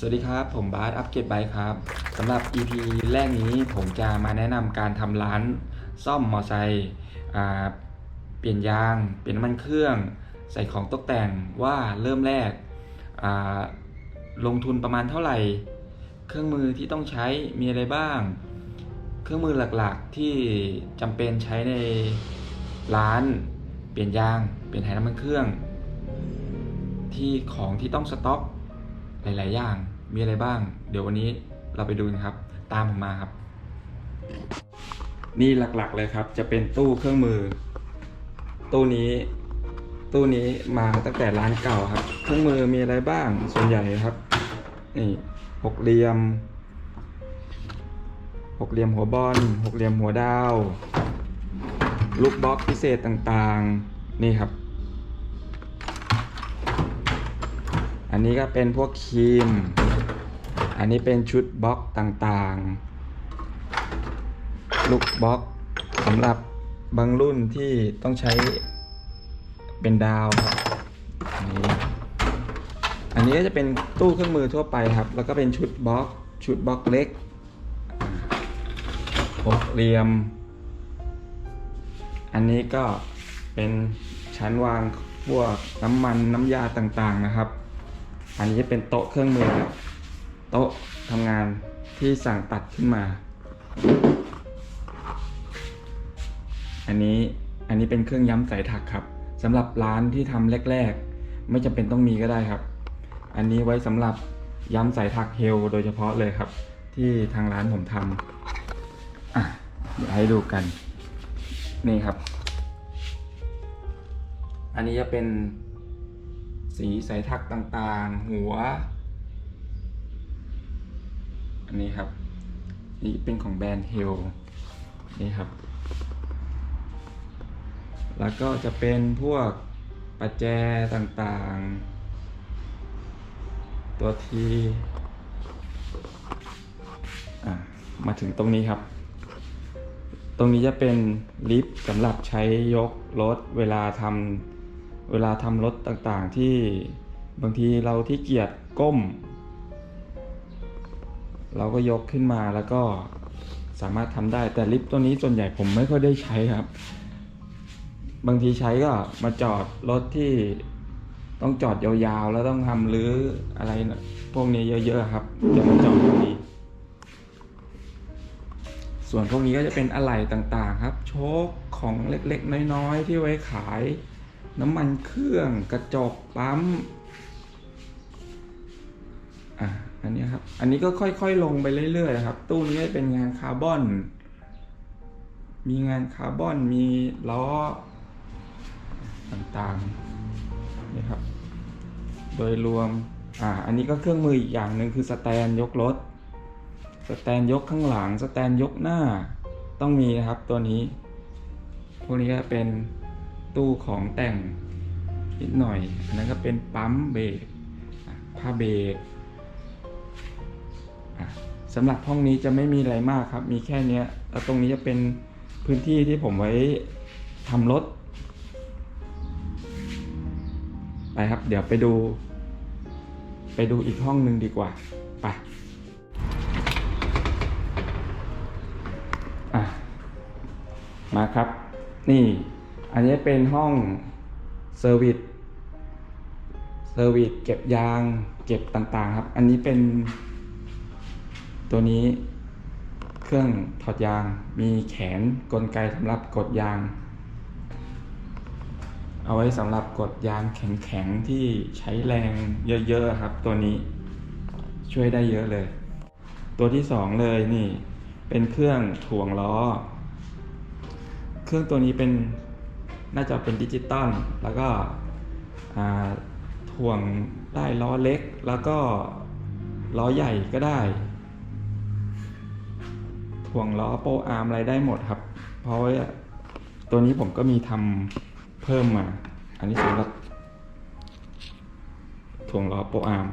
สวัสดีครับ ผมบาสอัปเกรดไบค์ครับสำหรับ EP แรกนี้ผมจะมาแนะนำการทำร้านซ่อมมอไซค์เปลี่ยนยาง เปลี่ยนน้ำมันเครื่อง ใส่ของตกแต่งว่าเริ่มแรก ลงทุนประมาณเท่าไหร่ เครื่องมือที่ต้องใช้มีอะไรบ้าง เครื่องมือหลักๆที่จำเป็นใช้ในร้าน เปลี่ยนยาง เปลี่ยนถ่ายน้ำมันเครื่อง ที่ของที่ต้องสต็อก หลาย ๆ อย่างมีอะไรบ้าง เดี๋ยววันนี้เราไปดูกันครับ ตามผมมาครับ นี่หลัก ๆ เลยครับ จะเป็นตู้เครื่องมือ ตู้นี้ตู้นี้มาตั้งแต่ร้านเก่าครับ เครื่องมือมีอะไรบ้าง ส่วนใหญ่ครับ นี่หกเหลี่ยม หกเหลี่ยมหัวบอล หกเหลี่ยมหัวดาว ลูกบล็อกพิเศษต่างๆ นี่ครับ นนี้ก็เป็นพวกครีม อันนี้เป็นชุดบล็อกต่างๆ ลูกบล็อกสำหรับบางรุ่นที่ต้องใช้เป็นดาวครับอันนี้อันนี้ก็จะเป็นตู้เครื่องมือทั่วไปครับ แล้วก็เป็นชุดบล็อก ชุดบล็อกเล็กหกเหลี่ยม อันนี้ก็เป็นชั้นวางพวกน้ำมันน้ำยาต่างๆนะครับ อันนี้จะเป็นโต๊ะเครื่องมือครับโต๊ะทำงานที่สั่งตัดขึ้นมา อันนี้อันนี้เป็นเครื่องย้ำสายถักครับสำหรับร้านที่ทำแรก ๆ ไม่จำเป็นต้องมีก็ได้ครับ อันนี้ไว้สำหรับย้ำสายถักเฮลโดยเฉพาะเลยครับ ที่ทางร้านผมทำอะเดี๋ยวให้ดูกัน นี่ครับ อันนี้จะเป็น สีสายถักต่างๆ หัว อันนี้ครับ นี่เป็นของแบรนด์เฮลนี่ครับ แล้วก็จะเป็นพวกประแจต่างๆ ตัวที่มาถึงตรงนี้ครับ ตรงนี้จะเป็นลิฟต์สำหรับใช้ยกรถเวลาทำ เวลาทำรถต่างๆที่บางทีเราที่เกียจก้ม เราก็ยกขึ้นมาแล้วก็สามารถทำได้แต่ลิฟต์ตัวนี้ส่วนใหญ่ผมไม่ค่อยได้ใช้ครับ บางทีใช้ก็มาจอดรถที่ต้องจอดยาวๆ แล้วต้องทำหรืออะไรนะพวกนี้เยอะๆครับจะมาจอดตรงนี้ ส่วนพวกนี้ก็จะเป็นอะไหล่ต่างๆ ครับ โชคของเล็กๆ น้อยๆ ที่ไว้ขาย น้ำมันเครื่องกระจกปั๊มอะอันนี้ครับ อันนี้ก็ค่อยๆลงไปเรื่อยๆครับ ตู้นี้เป็นงานคาร์บอน มีงานคาร์บอน มีล้อต่างๆนี่ครับ โดยรวม อ่า อันนี้ก็เครื่องมืออีกอย่างหนึ่งคือสแตนยกรถ สแตนยกข้างหลัง สแตนยกหน้า ต้องมีนะครับตัวนี้ พวกนี้ก็เป็น ตู้ของแต่งนิดหน่อย อันนั้นก็เป็นปั๊มเบรกผ้าเบรกสำหรับห้องนี้จะไม่มีอะไรมากครับ มีแค่เนี้ยแล้วตรงนี้จะเป็นพื้นที่ที่ผมไว้ทำรถ ไปครับ เดี๋ยวไปดู ไปดูอีกห้องหนึ่งดีกว่า ไปมาครับ นี่ อันนี้เป็นห้องเซอร์วิสเซอร์วิสเก็บยางเก็บต่างๆครับ อันนี้เป็นตัวนี้เครื่องถอดยางมีแขนกลไกสำหรับกดยาง เอาไว้สำหรับกดยางแข็งๆที่ใช้แรงเยอะๆครับ ตัวนี้ช่วยได้เยอะเลย ตัวที่สองเลยนี่ เป็นเครื่องถ่วงล้อ เครื่องตัวนี้เป็น น่าจะเป็นดิจิตอลแล้วก็ถ่วงได้ล้อเล็กแล้วก็ล้อใหญ่ก็ได้ ถ่วงล้อโปอาร์มอะไรได้หมดครับ เพราะว่าตัวนี้ผมก็มีทำเพิ่มมา อันนี้สำหรับถ่วงล้อโปอาร์ม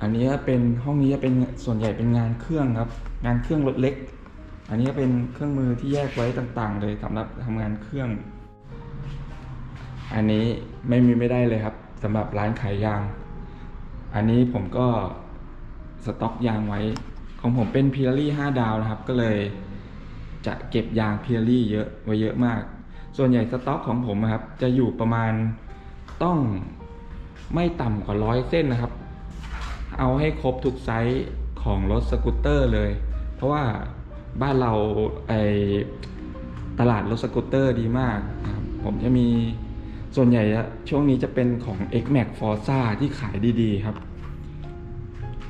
อันนี้เป็นห้องนี้จะเป็นส่วนใหญ่เป็นงานเครื่องครับ งานเครื่องรถเล็ก อันนี้ก็เป็นเครื่องมือที่แยกไว้ต่างๆ เลยสำหรับทำงานเครื่อง อันนี้ไม่มีไม่ได้เลยครับสำหรับร้านขายยาง อันนี้ผมก็สต็อกยางไว้ ของผมเป็นพิลลี่5ดาวนะครับ ก็เลยจะเก็บยางพิลลี่เยอะไว้เยอะมาก ส่วนใหญ่สต็อกของผมอะครับ จะอยู่ประมาณต้องไม่ต่ำกว่าร้อยเส้นนะครับ เอาให้ครบทุกไซส์ของรถสกูตเตอร์เลย เพราะว่า บ้านเราไอตลาดรถสกูตเตอร์ดีมากนะครับผมจะมีส่วนใหญ่ช่วงนี้จะเป็นของ X Max Forza ที่ขายดีๆครับ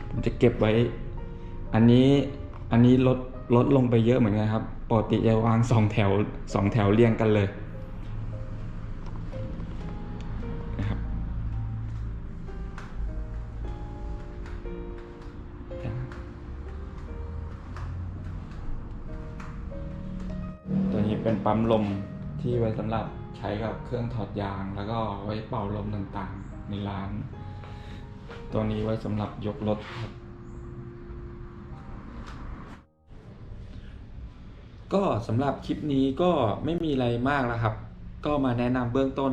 ผมจะเก็บไว้ อันนี้อันนี้ลดลดลงไปเยอะเหมือนกันครับ ปกติจะวางสองแถวสองแถวเรียงกันเลย เป็นปั๊มลมที่ไว้สำหรับใช้กับเครื่องถอดยาง แล้วก็ไว้เป่าลมต่างๆ ในร้าน ตัวนี้ไว้สำหรับยกรถครับก็สำหรับคลิปนี้ก็ไม่มีอะไรมากแล้วครับ ก็มาแนะนำเบื้องต้น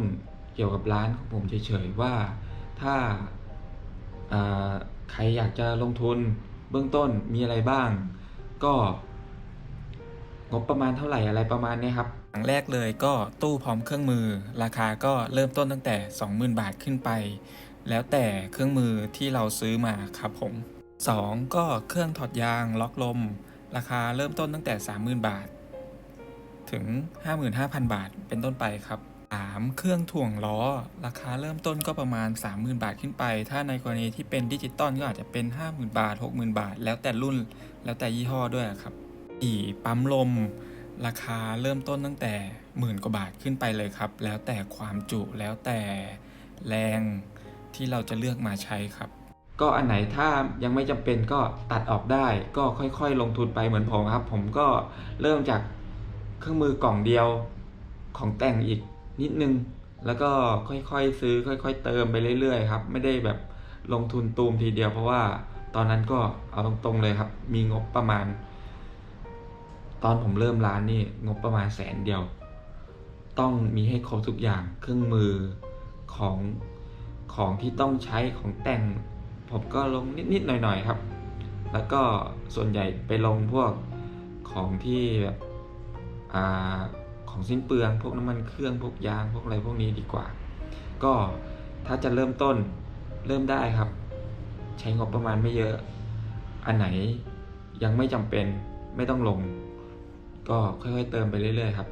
เกี่ยวกับร้านของผมเฉยๆว่าถ้าาใครอยากจะลงทุนเบื้องต้นมีอะไรบ้าง ก็ งบประมาณเท่าไหร่อะไรประมาณเนี้ยครับอย่างแรกเลยก็ตู้พร้อมเครื่องมือ ราคาก็เริ่มต้นตั้งแต่ 20,000 บาทขึ้นไป แล้วแต่เครื่องมือที่เราซื้อมาครับผม 2 ก็เครื่องถอดยางล็อกลม ราคาเริ่มต้นตั้งแต่ 30,000 บาท ถึง 55,000 บาทเป็นต้นไปครับ 3. เครื่องถ่วงล้อ ราคาเริ่มต้นก็ประมาณ 30,000 บาทขึ้นไป ถ้าในกรณีที่เป็นดิจิตอลก็อาจจะเป็น 50,000 บาท 60,000 บาท แล้วแต่รุ่นแล้วแต่ยี่ห้อด้วยครับ สี่ปั๊มลม ราคาเริ่มต้นตั้งแต่หมื่นกว่าบาทขึ้นไปเลยครับ แล้วแต่ความจุแล้วแต่แรงที่เราจะเลือกมาใช้ครับ ก็อันไหนถ้ายังไม่จำเป็นก็ตัดออกได้ ก็ค่อยๆ ลงทุนไปเหมือนผมครับ ผมก็เริ่มจากเครื่องมือกล่องเดียวของแต่งอีกนิดนึง แล้วก็ค่อยๆซื้อค่อย ๆ เติมไปเรื่อยๆครับ ไม่ได้แบบลงทุนตูมทีเดียวเพราะว่าตอนนั้นก็เอาตรงๆเลยครับ มีงบประมาณ ตอนผมเริ่มร้านนี่งบประมาณแสนเดียว ต้องมีให้ครบทุกอย่างเครื่องมือของของที่ต้องใช้ของแต่ง ผมก็ลงนิดๆหน่อยๆครับ แล้วก็ส่วนใหญ่ไปลงพวกของที่แบบอ่าของสิ้นเปลือง พวกน้ำมันเครื่องพวกยางพวกอะไรพวกนี้ดีกว่า ก็ถ้าจะเริ่มต้นเริ่มได้ครับ ใช้งบประมาณไม่เยอะ อันไหนยังไม่จำเป็นไม่ต้องลง ก็ค่อยๆ เติมไปเรื่อยๆครับ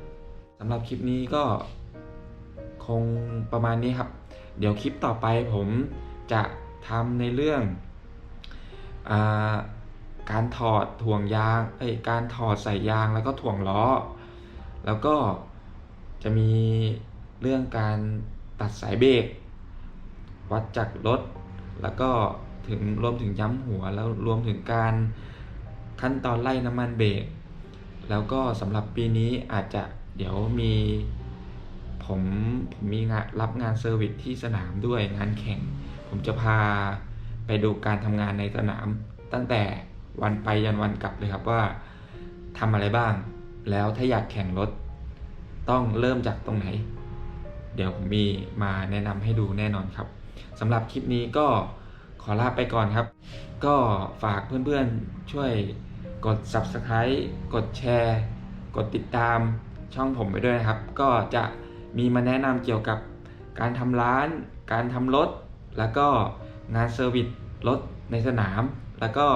สำหรับคลิปนี้ก็คงประมาณนี้ครับ เดี๋ยวคลิปต่อไปผมจะทำในเรื่องอาการถอดถ่วงยางเอ้การถอดใส่ยางแล้วก็ถ่วงล้อ แล้วก็จะมีเรื่องการตัดสายเบรกวัดจากรถ แล้วก็ถึงรวมถึงย้ำหัวแล้วรวมถึงการขั้นตอนไล่น้ำมันเบรก แล้วก็สำหรับปีนี้อาจจะเดี๋ยวมีผมผมมีงานรับงานเซอร์วิสที่สนามด้วยงานแข่ง ผมจะพาไปดูการทำงานในสนาม ตั้งแต่วันไปยันวันกลับเลยครับว่าทำอะไรบ้าง แล้วถ้าอยากแข่งรถ ต้องเริ่มจากตรงไหน เดี๋ยวผมมีมาแนะนำให้ดูแน่นอนครับสำหรับคลิปนี้ก็ขอลาไปก่อนครับ ก็ฝากเพื่อนๆช่วย กด Subscribe กดแชร์ กดติดตามช่องผมไปด้วยนะครับ ก็จะมีมาแนะนำเกี่ยวกับการทำร้าน การทำรถ แล้วก็งานเซอร์วิสรถในสนาม แล้วก็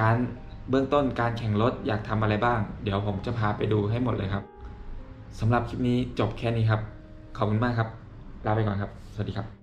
การเบื้องต้นการแข่งรถอยากทำอะไรบ้าง เดี๋ยวผมจะพาไปดูให้หมดเลยครับสำหรับคลิปนี้จบแค่นี้ครับ ขอบคุณมากครับ ลาไปก่อนครับ สวัสดีครับ